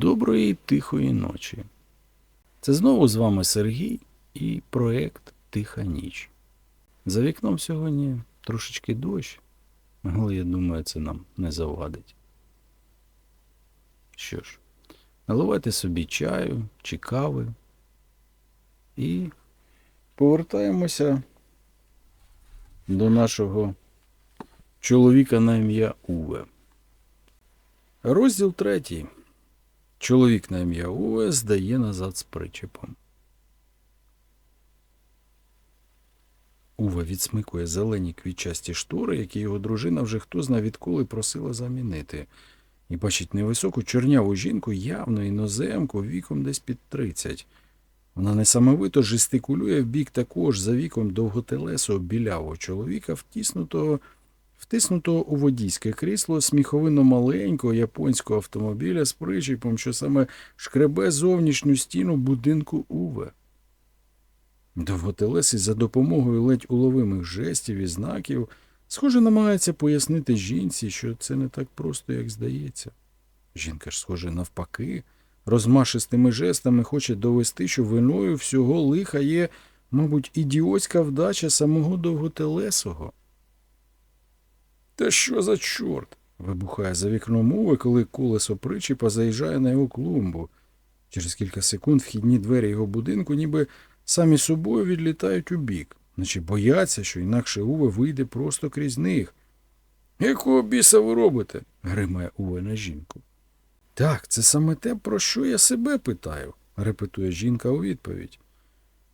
Доброї тихої ночі. Це знову з вами Сергій і проект Тиха ніч. За вікном сьогодні трошечки дощ, але я думаю, це нам не завадить. Що ж, наливайте собі чаю чи кави і повертаємося до нашого чоловіка на ім'я Уве. Розділ третій. Чоловік на ім'я Уве здає назад з причепом. Уве відсмикує зелені квітчасті штори, які його дружина вже хто зна відколи просила замінити, і бачить невисоку чорняву жінку, явно іноземку, віком десь під тридцять. Вона несамовито жестикулює в бік також за віком довготелесого білявого чоловіка, втиснутого втиснутого у водійське крісло сміховинно маленького японського автомобіля з причіпом, що саме шкребе зовнішню стіну будинку Уве. Довготелесий за допомогою ледь уловимих жестів і знаків, схоже, намагається пояснити жінці, що це не так просто, як здається. Жінка ж, схоже, навпаки, розмашистими жестами хоче довести, що виною всього лиха є, мабуть, ідіотська вдача самого довготелесого. Та що за чорт? вибухає за вікном Уве, коли колесо причіпа заїжджає на його клумбу. Через кілька секунд вхідні двері його будинку ніби самі собою відлітають у бік, наче бояться, що інакше Уве вийде просто крізь них. Якого біса ви робите? гримає Уве на жінку. Так, це саме те, про що я себе питаю, репетує жінка у відповідь.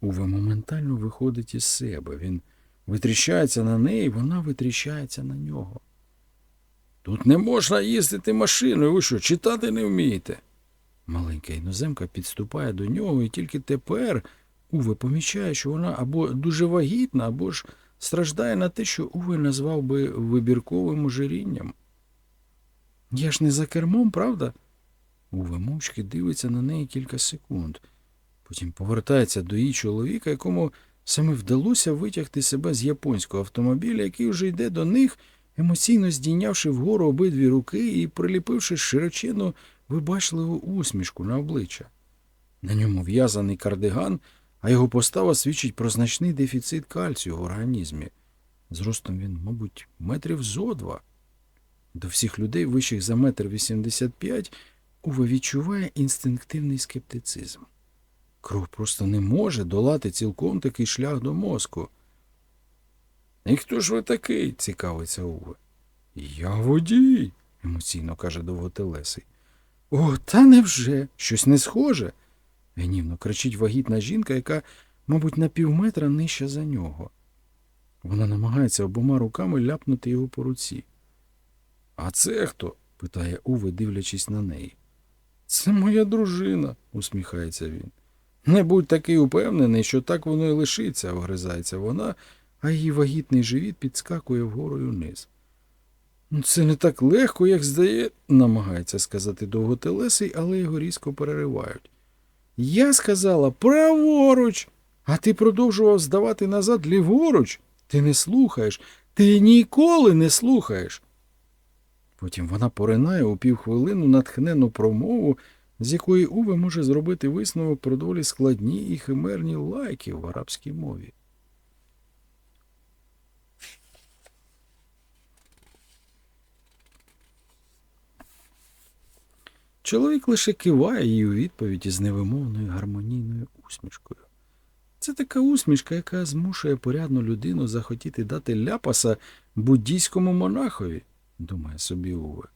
Уве моментально виходить із себе. Він витріщається на неї, вона витріщається на нього. Тут не можна їздити машиною, ви що, читати не вмієте? Маленька іноземка підступає до нього, і тільки тепер Уве помічає, що вона або дуже вагітна, або ж страждає на те, що Уве назвав би вибірковим ожирінням. Я ж не за кермом, правда? Уве мовчки дивиться на неї кілька секунд. Потім повертається до її чоловіка, якому саме вдалося витягти себе з японського автомобіля, який вже йде до них, емоційно здійнявши вгору обидві руки і приліпивши широчену вибачливу усмішку на обличчя. На ньому в'язаний кардиган, а його постава свідчить про значний дефіцит кальцію в організмі. Зростом він, мабуть, метрів зо два. До всіх людей, вищих за метр вісімдесят п'ять, Уве відчуває інстинктивний скептицизм. Кров просто не може долати цілком такий шлях до мозку. І хто ж ви такий? цікавиться Уве. Я водій, емоційно каже довготелесий. О, та невже? Щось не схоже. гнівно кричить вагітна жінка, яка, мабуть, на півметра нижча за нього. Вона намагається обома руками ляпнути його по руці. А це хто? питає Уве, дивлячись на неї. Це моя дружина, усміхається він. Не будь такий упевнений, що так воно і лишиться, огризається вона, а її вагітний живіт підскакує вгору й униз. «Ну, Це не так легко, як здає, намагається сказати довготелесий, але його різко переривають. Я сказала праворуч, а ти продовжував здавати назад ліворуч. Ти не слухаєш, ти ніколи не слухаєш. Потім вона поринає у півхвилину натхнену промову, з якої Уве може зробити висновок про доволі складні і химерні лайки в арабській мові. Чоловік лише киває їй у відповідь із невимовною гармонійною усмішкою. Це така усмішка, яка змушує порядну людину захотіти дати ляпаса буддійському монахові, думає собі Уве.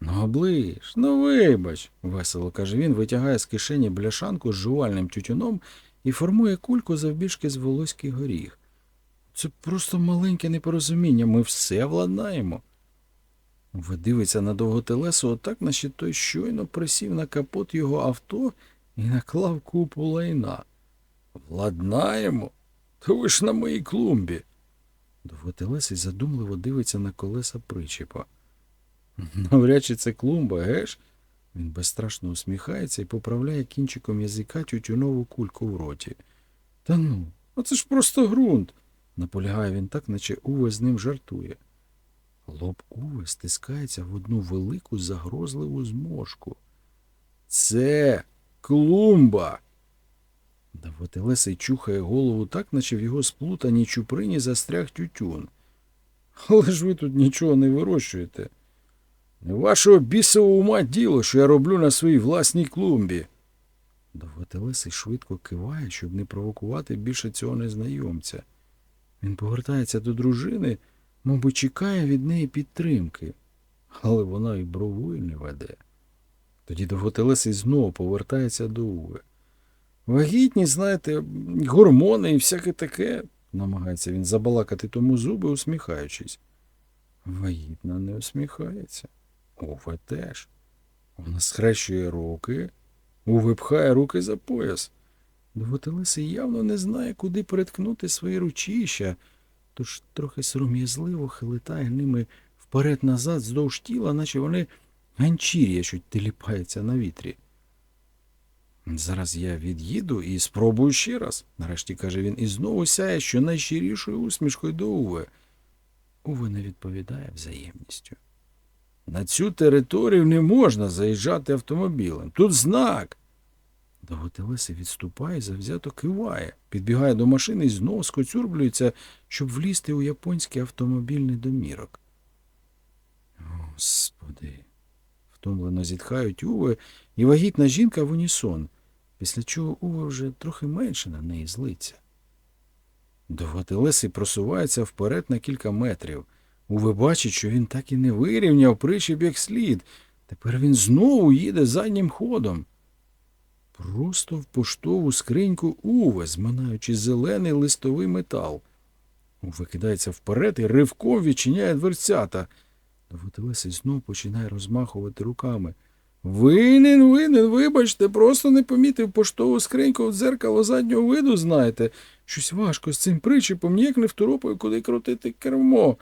Ну, оближ, ну вибач, весело каже він, витягає з кишені бляшанку з жувальним тютюном і формує кульку завбільшки з волоський горіх. Це просто маленьке непорозуміння, ми все владнаємо. Ви дивиться на довготелесу отак, наче той щойно присів на капот його авто і наклав купу лайна. Владнаємо? То ви ж на моїй клумбі. Довготелесий задумливо дивиться на колеса причіпа. Навряд чи це клумба, геш? Він безстрашно усміхається і поправляє кінчиком язика тютюнову кульку в роті. Та ну, оце ж просто ґрунт, наполягає він так, наче Уве з ним жартує. Лоб Уве стискається в одну велику загрозливу зморшку. Це клумба. Давотелесий чухає голову так, наче в його сплутаній чуприні застряг тютюн. Але ж ви тут нічого не вирощуєте. Вашого бісового ума діло, що я роблю на своїй власній клумбі. Довготелесий швидко киває, щоб не провокувати більше цього незнайомця. Він повертається до дружини, мабуть, чекає від неї підтримки, але вона і бровою не веде. Тоді довготелесий знову повертається до Уви. Вагітні, знаєте, гормони і всяке таке, намагається він забалакати тому зуби, усміхаючись. Вагітна не усміхається. Уве теж. Вона схрещує руки, Уве пхає руки за пояс. Довготелесий явно не знає, куди переткнути свої ручища, тож трохи сором'язливо хилитає ними вперед-назад здовж тіла, наче вони ганчір'я, що теліпається на вітрі. Зараз я від'їду і спробую ще раз, нарешті каже він, і знову сяє щонайщирішою усмішкою до Уве. Уве не відповідає взаємністю. На цю територію не можна заїжджати автомобілем. Тут знак. Довготелесий відступає, завзято киває, підбігає до машини і знову скоцюрблюється, щоб влізти у японський автомобільний домірок. Господи. Втомлено зітхають Уве і вагітна жінка в унісон, після чого Уве вже трохи менше на неї злиться. Довготелесий просувається вперед на кілька метрів. Уве бачить, що він так і не вирівняв причіп як слід. Тепер він знову їде заднім ходом. Просто в поштову скриньку Уве, зминаючи зелений листовий метал. Уве кидається вперед і ривком відчиняє дверцята. Довготелесий знов починає розмахувати руками. Винен, винен, вибачте, просто не помітив поштову скриньку в дзеркало заднього виду, знаєте. Щось важко з цим причіпом, ніяк не второпаю, куди крутити кермо.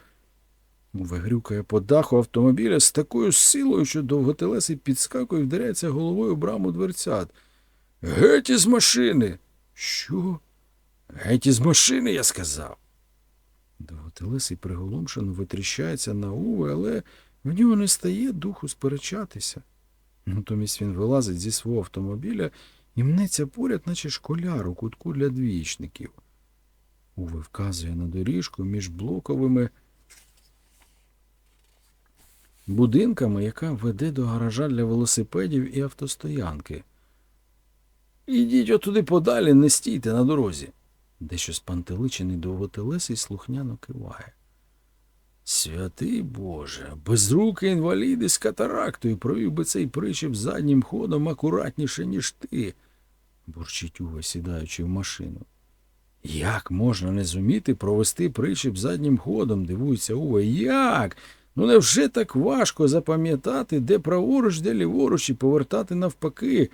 Вигрюкає по даху автомобіля з такою силою, що довготелесий підскакує і вдаряється головою браму дверцят. Геть із машини. Що? Геть із машини, я сказав. Довготелесий приголомшено витріщається на Уве, але в нього не стає духу сперечатися. Натомість він вилазить зі свого автомобіля і мнеться поряд, наче школяр у кутку для двічників. Уве вказує на доріжку між блоковими будинками, яка веде до гаража для велосипедів і автостоянки. Ідіть отуди подалі, не стійте на дорозі. Дещо спантеличений довготелесий слухняно киває. Святий Боже, безрукий інвалід із катарактою провів би цей причіп заднім ходом акуратніше, ніж ти, бурчить Уве, сідаючи в машину. Як можна не зуміти провести причіп заднім ходом, дивується Уве. Як? Ну невже так важко запам'ятати, де праворуч, де ліворуч і повертати навпаки?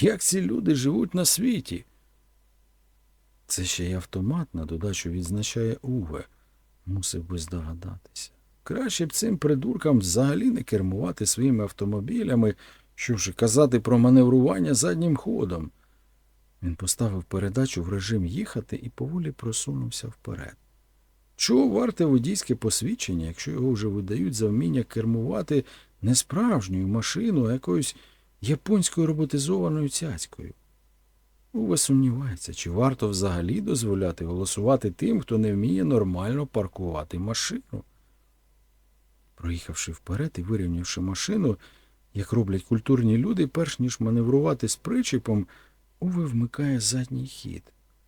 Як ці люди живуть на світі? Це ще й автомат на додачу відзначає Уве. Мусив би здогадатися. Краще б цим придуркам взагалі не кермувати своїми автомобілями, що вже казати про маневрування заднім ходом. Він поставив передачу в режим їхати і поволі просунувся вперед. Чого варте водійське посвідчення, якщо його вже видають за вміння кермувати не справжньою машиною, а якоюсь японською роботизованою цяцькою? Уве сумнівається, чи варто взагалі дозволяти голосувати тим, хто не вміє нормально паркувати машину. Проїхавши вперед і вирівнявши машину, як роблять культурні люди, перш ніж маневрувати з причіпом, Уве вмикає задній хід.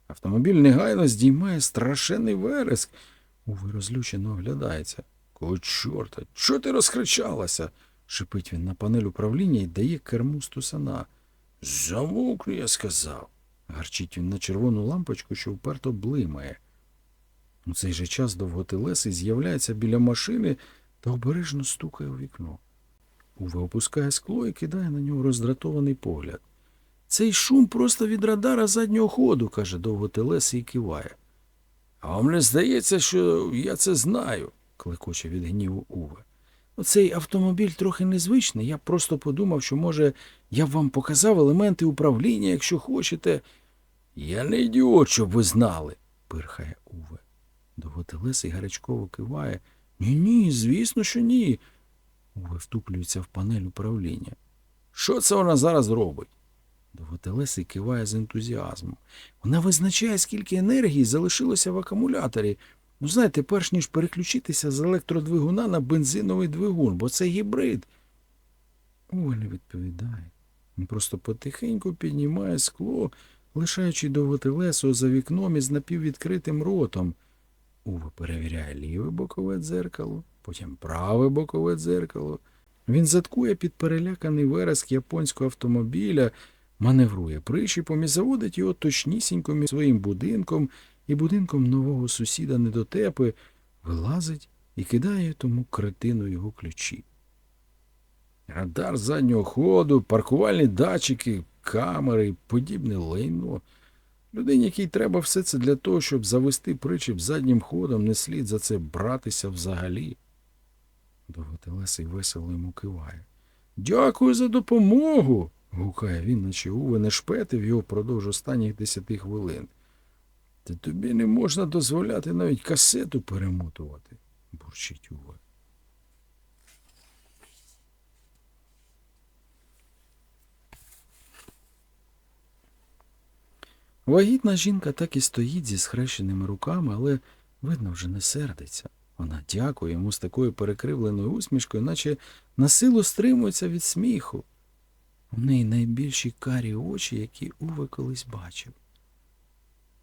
Автомобіль негайно здіймає страшенний вереск. Уве розлючено оглядається. Кого чорта, чого ти розкричалася? шипить він на панель управління і дає керму стусана. Замовкни, я сказав. Гарчить він на червону лампочку, що вперто блимає. У цей же час довготелесий з'являється біля машини та обережно стукає у вікно. Уве опускає скло і кидає на нього роздратований погляд. Цей шум просто від радара заднього ходу, каже довготелесий і киває. А вам не здається, що я це знаю, клекоче від гніву Уве. Оцей автомобіль трохи незвичний. Я просто подумав, що, може, я б вам показав елементи управління, якщо хочете. Я не ідіот, щоб ви знали, пирхає Уве. Довготелесий гарячково киває. Ні, ні, звісно, що ні. Уве втуплюється в панель управління. Що це вона зараз робить? Довготелесий киває з ентузіазмом. Вона визначає, скільки енергії залишилося в акумуляторі. Ну, знаєте, перш ніж переключитися з електродвигуна на бензиновий двигун, бо це гібрид. Уве не відповідає. Він просто потихеньку піднімає скло, лишаючи довготелесого за вікном із напіввідкритим ротом. Уве перевіряє ліве бокове дзеркало, потім праве бокове дзеркало. Він заткує під переляканий вереск японського автомобіля, маневрує причіпом і заводить його точнісінько між своїм будинком і будинком нового сусіда недотепи, вилазить і кидає тому кретину його ключі. Радар заднього ходу, паркувальні датчики, камери і подібне лайно. Людині, якій треба все це для того, щоб завести причіп заднім ходом, не слід за це братися взагалі. Довготелесий весело йому киває. Дякую за допомогу. Гукає він, наче Уве не шпетив його впродовж останніх десяти хвилин. Та тобі не можна дозволяти навіть касету перемотувати, бурчить Уве. Вагітна жінка так і стоїть зі схрещеними руками, але, видно, вже не сердиться. Вона дякує йому з такою перекривленою усмішкою, наче на силу стримується від сміху. У неї найбільші карі очі, які Уве колись бачив.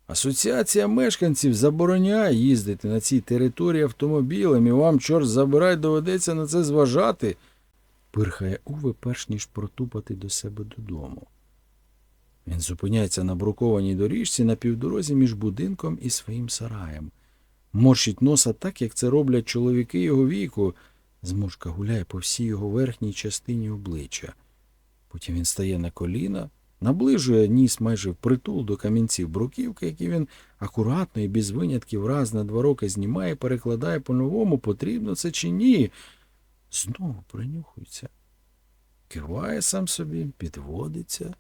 Асоціація мешканців забороняє їздити на цій території автомобілем, і вам, чорт забирай, доведеться на це зважати, пирхає Уве, перш ніж протупати до себе додому. Він зупиняється на брукованій доріжці на півдорозі між будинком і своїм сараєм. Морщить носа так, як це роблять чоловіки його віку. Зморшка гуляє по всій його верхній частині обличчя. Потім він стає на коліна, наближує ніс майже впритул до камінців бруківки, які він акуратно і без винятків раз на два роки знімає, перекладає по-новому, потрібно це чи ні. Знову принюхується. Киває сам собі, підводиться.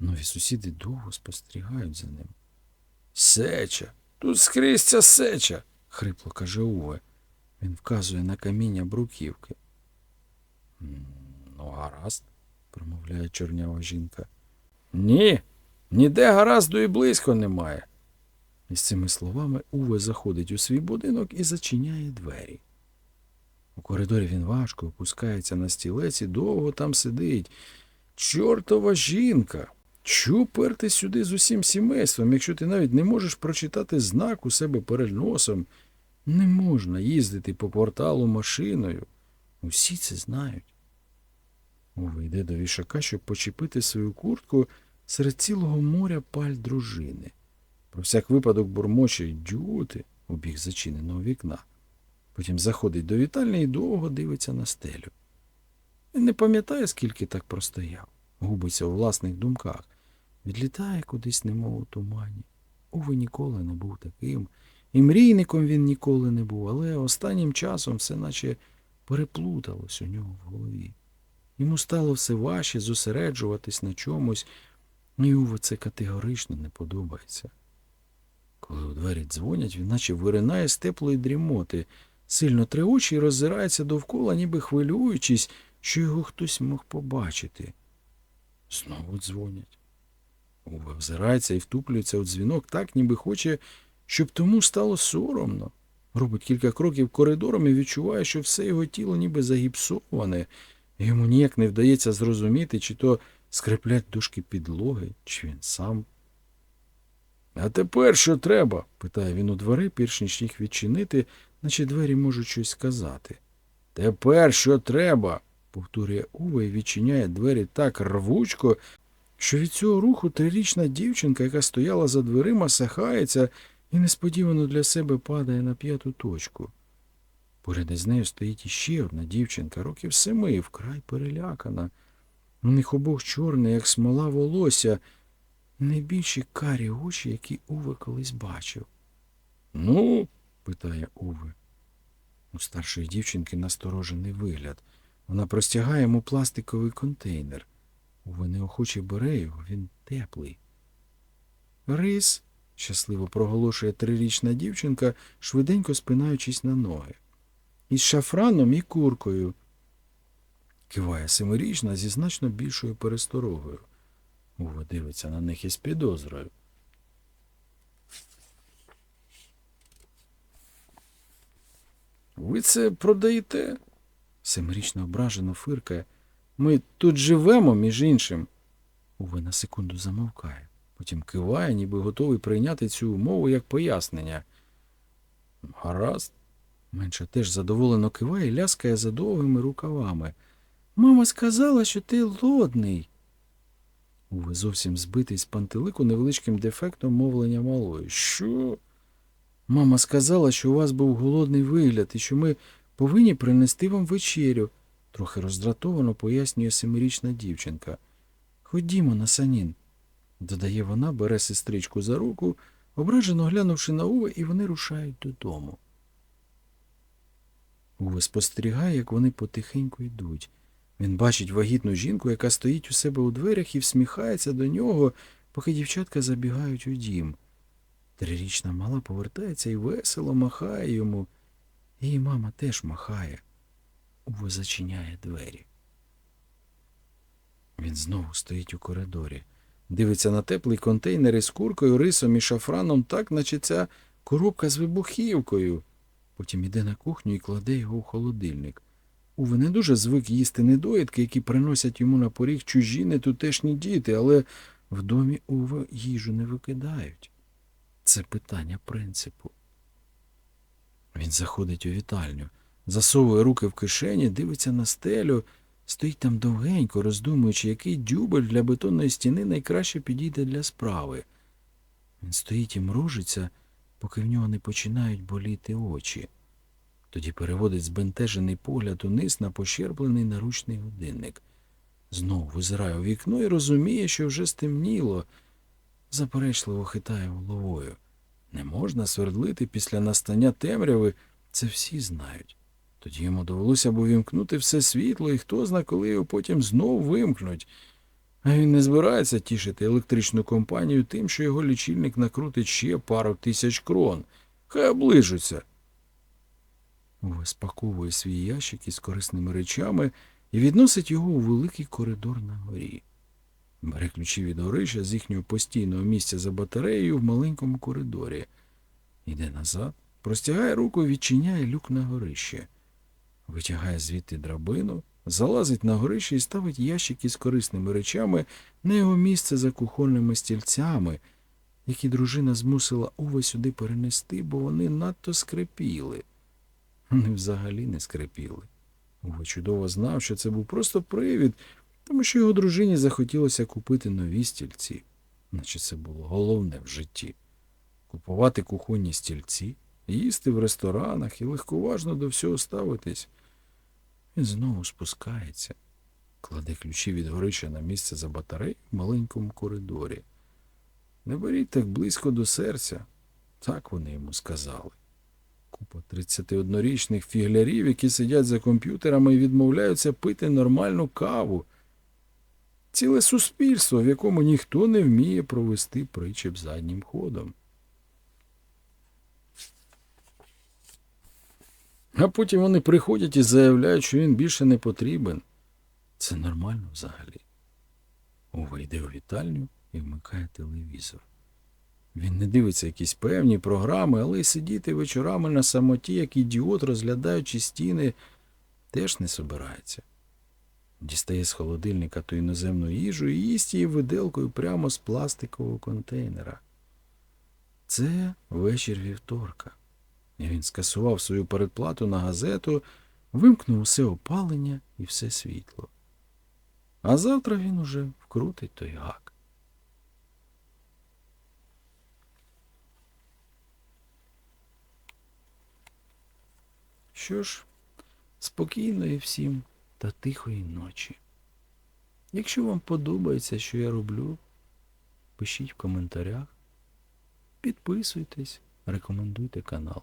Нові сусіди довго спостерігають за ним. Сеча, тут скрізь ця сеча, хрипло каже Уве. Він вказує на каміння бруківки. Ну, гаразд, промовляє чорнява жінка. Ні, ніде гаразду і близько немає. І з цими словами Уве заходить у свій будинок і зачиняє двері. У коридорі він важко опускається на стілець і довго там сидить. Чортова жінка. Чу перти сюди з усім сімейством, якщо ти навіть не можеш прочитати знак у себе перед носом. Не можна їздити по порталу машиною. Усі це знають. Уве йде до вішака, щоб почепити свою куртку серед цілого моря паль дружини. Про всяк випадок бурмоче дюти у бік зачиненого вікна. Потім заходить до вітальні і довго дивиться на стелю. Він не пам'ятає, скільки так простояв, губиться у власних думках, відлітає кудись, немов у тумані. Уве ніколи не був таким, і мрійником він ніколи не був, але останнім часом все наче переплуталось у нього в голові. Йому стало все важче зосереджуватись на чомусь, і Уве це категорично не подобається. Коли у двері дзвонять, він наче виринає з теплої дрімоти, сильно очі і роззирається довкола, ніби хвилюючись, що його хтось мог побачити. Знову дзвонять. Уве взирається і втуплюється у дзвінок так, ніби хоче, щоб тому стало соромно. Робить кілька кроків коридором і відчуває, що все його тіло ніби загіпсоване, йому ніяк не вдається зрозуміти, чи то скреплять дошки підлоги, чи він сам. А тепер що треба? питає він у двері, перш ніж їх відчинити, наче двері можуть щось сказати. Тепер що треба? повторює Уве і відчиняє двері так рвучко, що від цього руху трирічна дівчинка, яка стояла за дверима, сахається і несподівано для себе падає на п'яту точку. Поряд із нею стоїть іще одна дівчинка, років семи, вкрай перелякана. У них обох чорне, як смола волосся, найбільші карі очі, які Уве колись бачив. Ну? питає Уве. У старшої дівчинки насторожений вигляд. Вона простягає йому пластиковий контейнер. Уве неохоче бере його, він теплий. Рис, щасливо проголошує трирічна дівчинка, швиденько спинаючись на ноги. Із шафраном і куркою. Киває семирічна зі значно більшою пересторогою. Ува дивиться на них із підозрою. Ви це продаєте? Семирічна ображено фиркає. Ми тут живемо, між іншим. Уве на секунду замовкає. Потім киває, ніби готовий прийняти цю умову як пояснення. Гаразд. Менша теж задоволено киває і ляскає за довгими рукавами. Мама сказала, що ти лодний. Уве зовсім збитий з пантелику невеличким дефектом мовлення малої. Що? Мама сказала, що у вас був голодний вигляд і що ми повинні принести вам вечерю, трохи роздратовано пояснює семирічна дівчинка. Ходімо на санін, додає вона, бере сестричку за руку, ображено глянувши на Уве, і вони рушають додому. Уве спостерігає, як вони потихеньку йдуть. Він бачить вагітну жінку, яка стоїть у себе у дверях і всміхається до нього, поки дівчатка забігають у дім. Трирічна мала повертається і весело махає йому. Її мама теж махає. Уве зачиняє двері. Він знову стоїть у коридорі, дивиться на теплий контейнер із куркою, рисом і шафраном, так, наче ця коробка з вибухівкою. Потім іде на кухню і кладе його в холодильник. Уве не дуже звик їсти недоїдки, які приносять йому на поріг чужі нетутешні діти, але в домі Уве їжу не викидають. Це питання принципу. Він заходить у вітальню, засовує руки в кишені, дивиться на стелю, стоїть там довгенько, роздумуючи, який дюбель для бетонної стіни найкраще підійде для справи. Він стоїть і мружиться, поки в нього не починають боліти очі. Тоді переводить збентежений погляд униз на пощерблений наручний годинник. Знову визирає у вікно і розуміє, що вже стемніло. Заперечливо хитає головою. Не можна свердлити після настання темряви, це всі знають. Тоді йому довелося б увімкнути все світло, і хто зна, коли його потім знов вимкнуть. Він не збирається тішити електричну компанію тим, що його лічильник накрутить ще пару тисяч крон. Хай оближуться. Уве спаковує свій ящик із корисними речами і відносить його у великий коридор на горі. Бере ключі від горища з їхнього постійного місця за батареєю в маленькому коридорі. Йде назад, простягає руку відчиняє люк на горище. Витягає звідти драбину, залазить на горище і ставить ящик із корисними речами на його місце за кухонними стільцями, які дружина змусила Уве сюди перенести, бо вони надто скрипіли. Вони взагалі не скрипіли. Уве чудово знав, що це був просто привід, тому що його дружині захотілося купити нові стільці, наче це було головне в житті. Купувати кухонні стільці, їсти в ресторанах і легковажно до всього ставитись. Він знову спускається, кладе ключі від горища на місце за батарею в маленькому коридорі. Не беріть так близько до серця, так вони йому сказали. Купа 31-річних фіглярів, які сидять за комп'ютерами і відмовляються пити нормальну каву. Ціле суспільство, в якому ніхто не вміє провести причеп заднім ходом. А потім вони приходять і заявляють, що він більше не потрібен. Це нормально взагалі. Ова йде у вітальню і вмикає телевізор. Він не дивиться якісь певні програми, але й сидіти вечорами на самоті, як ідіот, розглядаючи стіни, теж не собирається. Дістає з холодильника ту іноземну їжу і їсть її виделкою прямо з пластикового контейнера. Це вечір вівторка. Він скасував свою передплату на газету, вимкнув усе опалення і все світло. А завтра він уже вкрутить той гак. Що ж, спокійної всім та тихої ночі. Якщо вам подобається, що я роблю, пишіть в коментарях, підписуйтесь, рекомендуйте канал.